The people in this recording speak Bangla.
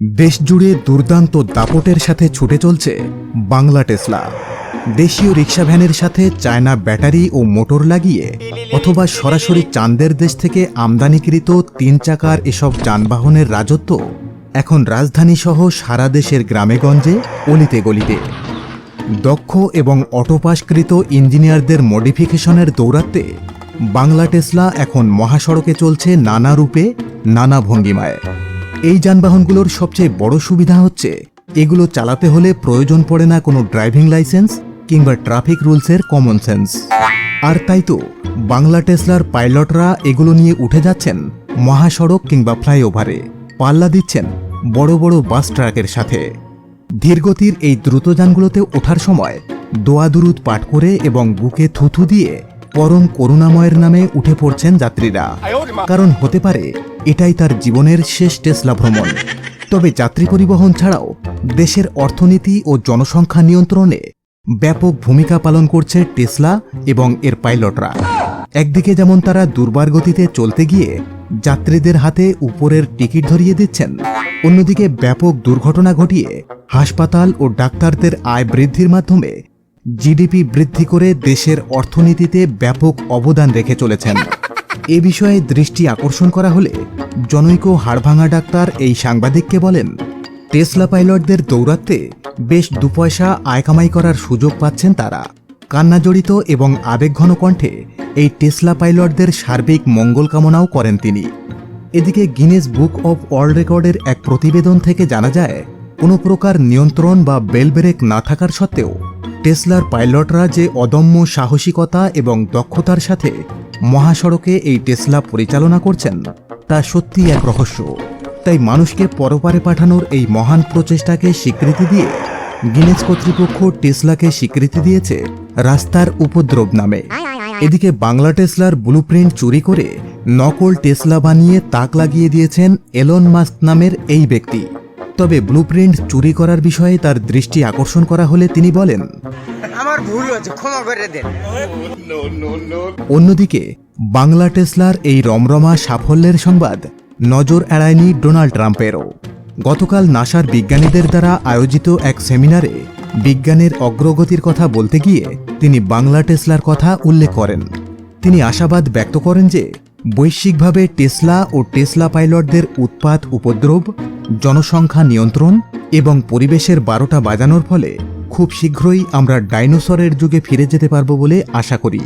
দেশজুড়ে দুর্দান্ত দাপটের সাথে ছুটে চলছে বাংলা টেসলা। দেশীয় রিক্সা ভ্যানের সাথে চায়না ব্যাটারি ও মোটর লাগিয়ে অথবা সরাসরি চাঁদের দেশ থেকে আমদানিকৃত তিন চাকার এসব যানবাহনের রাজত্ব এখন রাজধানী সহ সারা দেশের গ্রামেগঞ্জে অলিতে গলিতে। দক্ষ এবং অটোপাসকৃত ইঞ্জিনিয়ারদের মডিফিকেশনের দৌরাত্মে বাংলা টেসলা এখন মহাসড়কে চলছে নানা রূপে নানা ভঙ্গিমায়। এই যানবাহনগুলোর সবচেয়ে বড় সুবিধা হচ্ছে, এগুলো চালাতে হলে প্রয়োজন পড়ে না কোনো ড্রাইভিং লাইসেন্স কিংবা ট্রাফিক রুলসের কমন সেন্স। আর তাই তো, বাংলা টেসলার পাইলটরা এগুলো নিয়ে উঠে যাচ্ছেন মহাসড়ক কিংবা ফ্লাইওভারে। পাল্লা দিচ্ছেন বড় বড় বাস ট্রাকের সাথে। ধীরগতির এই দ্রুতযানগুলোতে ওঠার সময় দোয়া দুরুদ পাঠ করে এবং বুকে থুথু দিয়ে পরম করুণাময়ের নামে উঠে পড়ছেন যাত্রীরা। কারণ হতে পারে এটাই তার জীবনের শেষ টেসলা ভ্রমণ। তবে যাত্রী পরিবহন ছাড়াও দেশের অর্থনীতি ও জনসংখ্যা নিয়ন্ত্রণে ব্যাপক ভূমিকা পালন করছে টেসলা এবং এর পাইলটরা। একদিকে যেমন তারা দুর্বার গতিতে চলতে গিয়ে যাত্রীদের হাতে উপরের টিকিট ধরিয়ে দিচ্ছেন, অন্যদিকে ব্যাপক দুর্ঘটনা ঘটিয়ে হাসপাতাল ও ডাক্তারদের আয় বৃদ্ধির মাধ্যমে জিডিপি বৃদ্ধি করে দেশের অর্থনীতিতে ব্যাপক অবদান রেখে চলেছেন। এ বিষয়ে দৃষ্টি আকর্ষণ করা হলে জনৈক হাড়ভাঙা ডাক্তার এই সাংবাদিককে বলেন, টেসলা পাইলটদের দৌরাত্মে বেশ দুপয়সা আয় কামাই করার সুযোগ পাচ্ছেন তারা। কান্নাজড়িত এবং আবেগঘন কণ্ঠে এই টেসলা পাইলটদের সার্বিক মঙ্গল কামনাও করেন তিনি। এদিকে গিনেস বুক অব ওয়ার্ল্ড রেকর্ডের এক প্রতিবেদন থেকে জানা যায়, কোনো প্রকার নিয়ন্ত্রণ বা বেল ব্রেক না থাকার সত্ত্বেও টেসলার পাইলটরা যে অদম্য সাহসিকতা এবং দক্ষতার সাথে মহাসড়কে এই টেসলা পরিচালনা করছেন। তা সত্যি এক রহস্য। তাই মানুষকে পরপারে পাঠানোর এই মহান প্রচেষ্টাকে স্বীকৃতি দিয়ে গিনেস কর্তৃপক্ষ টেসলাকে স্বীকৃতি দিয়েছে রাস্তার উপদ্রব নামে। এদিকে বাংলা টেসলার ব্লুপ্রিন্ট চুরি করে নকল টেসলা বানিয়ে তাক লাগিয়ে দিয়েছেন এলন মাস্ক নামের এই ব্যক্তি। তবে ব্লুপ্রিন্ট চুরি করার বিষয়ে তার দৃষ্টি আকর্ষণ করা হলে তিনি বলেন আমার ভুল হয়েছে, ক্ষমা করে দেন। অন্যদিকে, বাংলা টেসলার এই রমরমা সাফল্যের সংবাদ নজর এড়ায়নি ডোনাল্ড ট্রাম্পেরও। গতকাল নাসার বিজ্ঞানীদের দ্বারা আয়োজিত এক সেমিনারে বিজ্ঞানের অগ্রগতির কথা বলতে গিয়ে তিনি বাংলা টেসলার কথা উল্লেখ করেন। তিনি আশাবাদ ব্যক্ত করেন যে, বৈশ্বিকভাবে টেসলা ও টেসলা পাইলটদের উৎপাত উপদ্রব, জনসংখ্যা নিয়ন্ত্রণ এবং পরিবেশের বারোটা বাজানোর ফলে খুব শীঘ্রই আমরা ডাইনোসরের যুগে ফিরে যেতে পারব বলে আশা করি।